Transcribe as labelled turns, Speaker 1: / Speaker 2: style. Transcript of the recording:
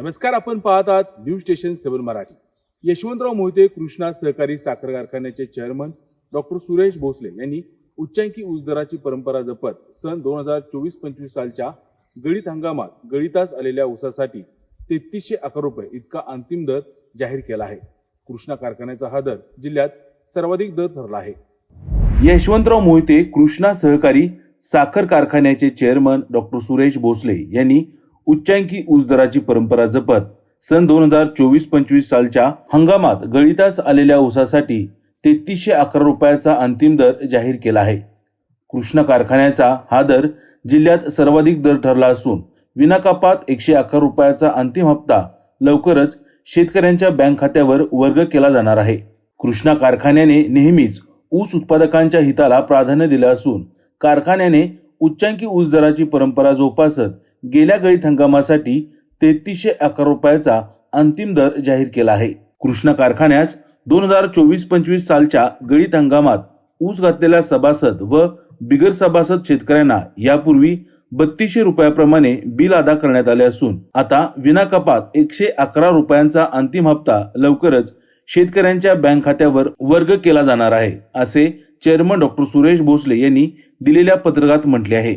Speaker 1: नमस्कार आपण पाहत आहात news station seven Marathi. Yashwantrao Mohite Krishna सहकारी साखर कारखान्याचे चेअरमन डॉक्टर सुरेश भोसले यांनी उच्चांकी ऊस दराची परंपरा जपत सन दोन हजार चोवीस पंचवीस सालच्या गळीत हंगामात गळीतास आलेल्या ऊसासाठी तेहतीसशे अकरा रुपये इतका अंतिम दर जाहीर केला आहे. कृष्णा कारखान्याचा हा दर जिल्ह्यात सर्वाधिक दर ठरला आहे. यशवंतराव मोहिते कृष्णा सहकारी साखर कारखान्याचे चेअरमन डॉक्टर सुरेश भोसले यांनी उच्चांकी ऊस दराची परंपरा जपत सन दोन हजार चोवीस पंचवीस सालच्या हंगामात गळीतास आलेल्या ऊसासाठी तेहतीसशे अकरा रुपयाचा अंतिम दर जाहीर केला आहे. कृष्णा कारखान्याचा हा दर जिल्ह्यात सर्वाधिक दर ठरला असून विनाकापात एकशे अकरा रुपयाचा अंतिम हप्ता लवकरच शेतकऱ्यांच्या बँक खात्यावर वर्ग केला जाणार आहे. कृष्णा कारखान्याने नेहमीच ऊस उत्पादकांच्या हिताला प्राधान्य दिलं असून कारखान्याने उच्चांकी ऊस दराची परंपरा जोपासत गेल्या गळीत हंगामासाठी तेहतीसशे अकरा रुपयाचा अंतिम दर जाहीर केला आहे. कृष्णा कारखान्यास दोन हजार चोवीस पंचवीस सालच्या गळीत हंगामात ऊस घातलेल्या सभासद व बिगर सभासद शेतकऱ्यांना यापूर्वी बत्तीसशे रुपयाप्रमाणे बिल अदा करण्यात आले असून आता विनाकपात एकशे अकरा रुपयांचा अंतिम हप्ता लवकरच शेतकऱ्यांच्या बँक खात्यावर वर्ग केला जाणार आहे असे चेअरमन डॉक्टर सुरेश भोसले यांनी दिलेल्या पत्रकात म्हटले आहे.